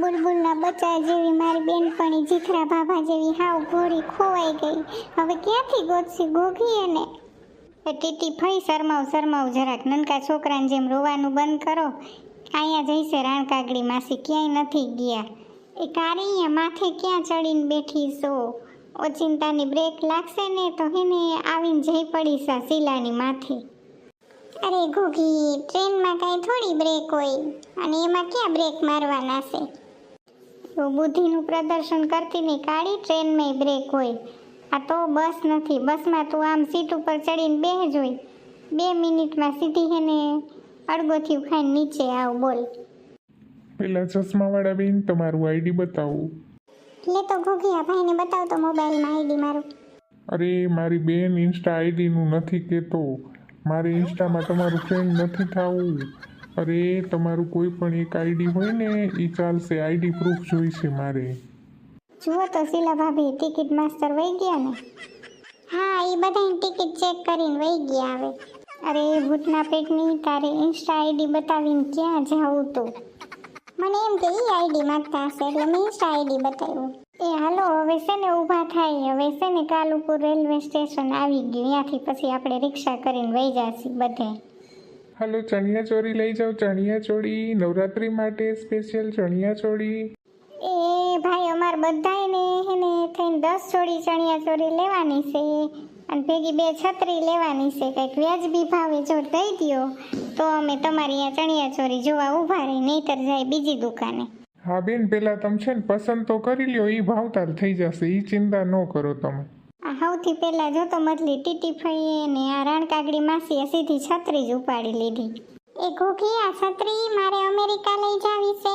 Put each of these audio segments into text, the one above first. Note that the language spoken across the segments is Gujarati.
બુલબુલના બચ્ચા જેવી, મારી બેનપણી જીથરા ભાભા જેવી હાવ ઘોડી ખોવાઈ ગઈ. હવે ક્યાંથી ગોતશે ગોગી એને? ટીટી ફઈ શરમાવ શરમાવ જરાક. નનકા છોકરાને જેમ રોવાનું બંધ કરો અહીંયા જઈશે રાણકાગડી માસી, ક્યાંય નથી ગયા. એ કારે અહીંયા માથે ક્યાં ચડીને બેઠી છો? ઓચિંતાની બ્રેક લાગશે ને તો હેને આવીને જઈ પડી સા શીલાની માથે. અરે ઘોઘી ટ્રેનમાં કાંઈ થોડી બ્રેક હોય? અને એમાં ક્યાં બ્રેક મારવાના છે? બુદ્ધિનું પ્રદર્શન કરતી નહીં. કાળી ટ્રેનમાં બ્રેક હોય. આ તો બસ નથી. બસમાં તું આમ સીટ ઉપર ચડીને બેહ હોય. બે મિનિટમાં સીધી હેને અડગોથી ખાઈને નીચે આવ બોલ. પેલા ચશ્માવાળા બેન તમારું આઈડી બતાવો. લે તો ઘોઘિયા ભાઈને બતાવ તો મોબાઈલમાં આઈડી મારું. અરે મારી બેન ઇન્સ્ટા આઈડીનું નથી કહેતો મારે ઇન્સ્ટામાં તમારું ફ્રેન્ડ નથી થવું. અરે, તમારું કોઈ પણ એક આઈડી હોય ને એ ચાલશે. આઈડી પ્રૂફ જોઈશે મારે. જુઓ તો શીલા ભાભી, ટિકિટ માસ્ટર વહી ગયા ને? હા એ બધાની ટિકિટ ચેક કરીને વહી ગયા હવે. અરે, ભૂતના પેટની તારે ઇન્સ્ટા આઈડી બતાવીને ક્યાં જાવું તો? મને એમ કે એ આઈડી માંગતા હશે, એટલે મેં ઇન્સ્ટા આઈડી બતાવ્યું. એ, હાલો, હવે છે ને ઊભા થાય. હવે છે ને કાલુપુર રેલવે સ્ટેશન આવી ગયું. ત્યાંથી પછી આપણે રિક્ષા કરીને વહી જાશી બધે હાલો ચણિયા ચોરી લઈ જાઓ. ચણિયા ચોળી નવરાત્રી માટે સ્પેશિયલ ચણિયા ચોળી. એ ભાઈ અમાર બધાયને હેને થઈને દસ જોડી ચણિયા ચોરી લેવાની છે અને ભેગી બે છત્રી લેવાની છે. કંઈક વ્યાજબી ભાવે જો દઈ દ્યો તો અમે તમારી અહીંયા ચણિયા ચોરી જોવા ઊભા રહી નહીતર જાય બીજી દુકાને. હા બેન પહેલાં તમે છે ને પસંદ તો કરી લ્યો એ ભાવતાલ થઈ જશે એ ચિંતા ન કરો તમે. આ સૌથી પહેલાં જો તો મતલી ટીટી ફઈએ ને આ રણકાગડી માસીએ સીધી છત્રી જ ઉપાડી લીધી. એ ઘોઘી, આ છત્રી મારે અમેરિકા લઈ જાવી છે.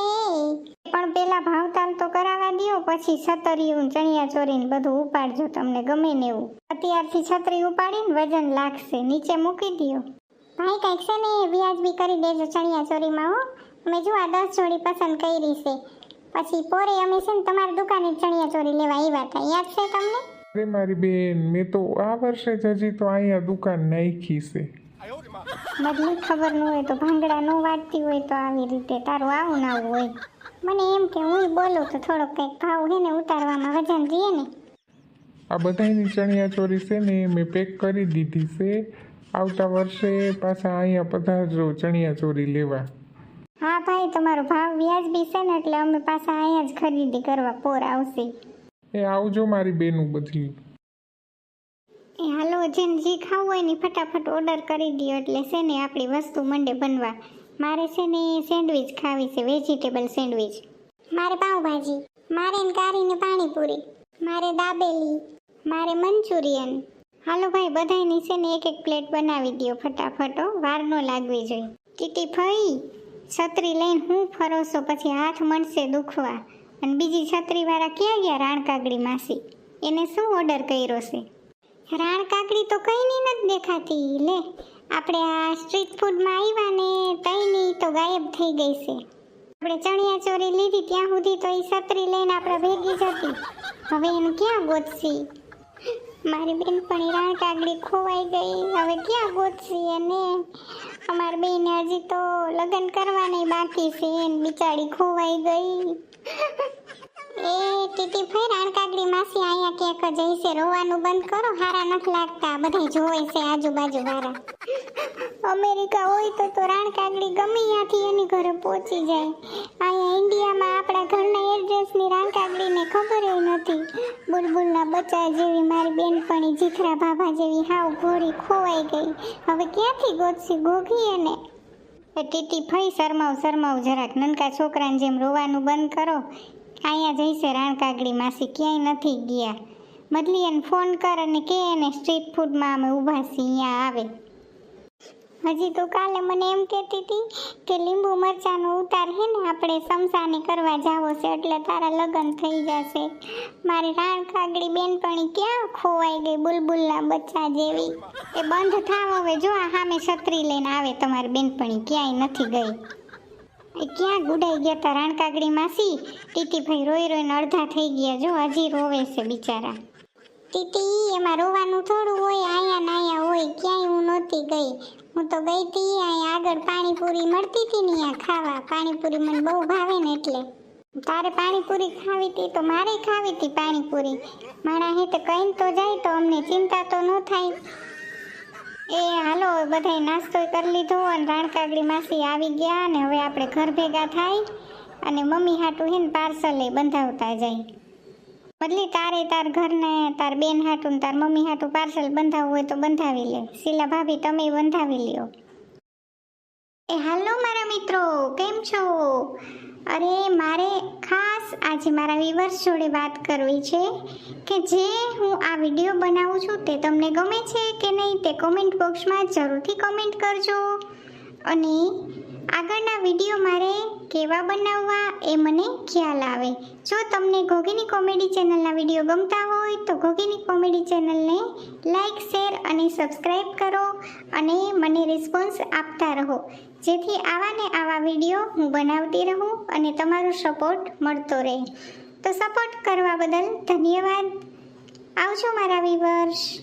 પણ પેલા ભાવતાલ તો કરાવવા દ્યો, પછી છતરીયું, ચણિયા ચોરીને બધું ઉપાડજો તમને ગમે ને એવું. અત્યારથી છત્રી ઉપાડીને વજન લાગશે, નીચે મૂકી દ્યો. ભાઈ, કંઈક છે ને વ્યાજબી કરી દેજો ચણિયા ચોરીમાં, હો. મેં જો આ દસ જોડી પસંદ કરી છે. પછી પોરે અમે છે ને તમારી દુકાને ચણિયા ચોરી લેવા આવ્યા હતા, યાદ છે તમને? અરે મારી બેન મેં તો આ વર્ષે જ હજી તો અહીંયા દુકાન નાખી છે. બદલી ખબર ન હોય તો ભાંગડા ન વાટતી હોય તો આવી રીતે તારું આવું ના આવું હોય. મને એમ કે હું બોલું તો થોડોક કંઈક ભાવ હે ને ઉતારવામાં વજન રહીએ ને. આ બધાની ચણિયા ચોરી છે ને મેં પેક કરી દીધી છે. આવતા વર્ષે પાછા અહીંયા પધારજો ચણિયા ચોરી લેવા. હા ભાઈ તમારો ભાવ વ્યાજબી છે ને એટલે અમે પાછા અહીંયા જ ખરીદી કરવા પોર આવશે. એ આવજો મારી બેનું બધી એ હાલો જેને જે ખાવું હોય ને ફટાફટ ઓર્ડર કરી દો એટલે છે ને આપણી વસ્તુ મંડે બનવા. મારે છે ને સેન્ડવિચ ખાવી છે વેજીટેબલ સેન્ડવિચ મારે પાઉંભાજી, મારે કારીને પાણીપુરી, મારે દાબેલી, મારે મંચુરિયન. હાલો ભાઈ, બધાયની છે ને એક એક પ્લેટ બનાવી દો ફટાફટ વાર ન લાગવી જોઈએ. કીટી ફઈ, છત્રી લઈને હું ફરો છો પછી હાથ મળશે દુખવા. અને બીજી છત્રીવાળા ક્યાં ગયા રાણકાગડી માસી? એને શું ઓર્ડર કર્યો છે? રાણકાકડી તો કંઈની નથી દેખાતી, લે, આપણે આ સ્ટ્રીટ ફૂડમાં આવ્યા ને તઈની તો ગાયબ થઈ ગઈ છે. આપણે ચણિયા ચોરી લીધી ત્યાં સુધી તો એ છત્રી લઈને આપણે ભેગી જતી. હવે એને ક્યાં ગોતશી? મારી બેનપણી રાણ કાકડી ખોવાઈ ગઈ, હવે ક્યાં ગોતશી એને? અમારી બેને હજી તો લગ્ન કરવાની બાકી છે બિચારી ખોવાઈ ગઈ. એ ટીટી ફઈ રાણકાગડી માસી અહીંયા ક્યાંક જઈશે રોવાનું બંધ કરો, હારા નથી લાગતા. બધા જોવે છે આજુબાજુ વાળા અમેરિકા હોય તો તો રાણકાગડી ગમે ત્યાંથી એની ઘરે પહોંચી જાય. અહીંયા ઇન્ડિયામાં આપણા ઘરના એડ્રેસની રાણકાગડીને ખબર નથી. બુલબુલના બચ્ચા જેવી મારી બેનપણી જીથરા ભાભા જેવી હાવ ઘોડી ખોવાઈ ગઈ. હવે ક્યાંથી ગોતશી ગોગી એને? ટીટી ફઈ શરમાવ શરમાવ જરાક. નનકા છોકરાને જેમ રોવાનું બંધ કરો અહીંયા જઈશે રાણકાગડી માસી, ક્યાંય નથી ગયા. બદલી એને ફોન કર અને કે એને સ્ટ્રીટ ફૂડમાં અમે ઊભા છીએ, અહીંયા આવે. હજી તો કાલે મને એમ કહેતી હતી કે લીંબુ મરચાંનો ઉતાર હે ને, આપણે સમસાને કરવા જાવો છે, એટલે તારા લગ્ન થઈ જશે. મારી રાણ કાગડી બેનપણી ક્યાં ખોવાઈ ગઈ બુલબુલના બચ્ચા જેવી. એ બંધ થાવ હવે, જો આ સામે છત્રી લઈને આવે, તમારી બેનપણી ક્યાંય નથી ગઈ. ક્યાં ગુડાઈ ગયા તા રણકાગડી માસી? ટીટીભાઈ રોઈ રોઈને અડધા થઈ ગયા. જો હજી રોવે છે બિચારા. ટીટી, એમાં રોવાનું થોડું હોય, આયા નાયા હોય, ક્યાંય હું નહોતી ગઈ. હું તો ગઈ હતી અહીંયા આગળ પાણીપુરી મળતી હતી ને અહીંયા ખાવા. પાણીપુરી મને બહુ ભાવે ને એટલે. તારે પાણીપુરી ખાવી હતી તો મારે ખાવી હતી પાણીપુરી. મારા તો કહીને તો જાય તો અમને ચિંતા તો ન થાય. એ હાલો બધાય નાસ્તો કરી લીધો અને રાણકાગડી માસી આવી ગયા અને હવે આપણે ઘર ભેગા થાય અને મમ્મી હાટું હે ને પાર્સલે બંધાવતા જાય. બદલી તારે તાર ઘરને, તાર બેન હાટું ને તાર મમ્મી હાટું પાર્સલ બંધાવવું હોય તો બંધાવી લે. શીલા ભાભી, તમે બંધાવી લ્યો. એ હાલો મારા મિત્રો, કેમ છો? અરે, મારે ખાસ આજે મારા વિવર્સ જોડે વાત કરવી છે કે જે હું આ વીડિયો બનાવું છું તે તમને ગમે છે કે નહીં તે કોમેન્ટ બોક્સમાં જરૂરથી કમેન્ટ કરજો. અને આગળના વીડિયો મારે કેવા બનાવવા એ મને ખ્યાલ આવે. જો તમને ઘોઘીની કોમેડી ચેનલના વીડિયો ગમતા હોય તો ઘોઘીની કોમેડી ચેનલને લાઇક શેર અને સબસ્ક્રાઈબ કરો અને મને રિસ્પોન્સ આપતા રહો. જેથી આવા ને આવા વીડિયો હું બનાવતી રહું અને તમારો સપોર્ટ મળતો રહે. તો સપોર્ટ કરવા બદલ ધન્યવાદ. આવજો મારા વિવર્સ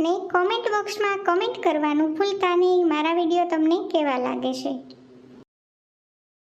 ને કોમેન્ટ બોક્સમાં કોમેન્ટ કરવાનું ભૂલતા નહીં. મારા વીડિયો તમને કેવા લાગે છે?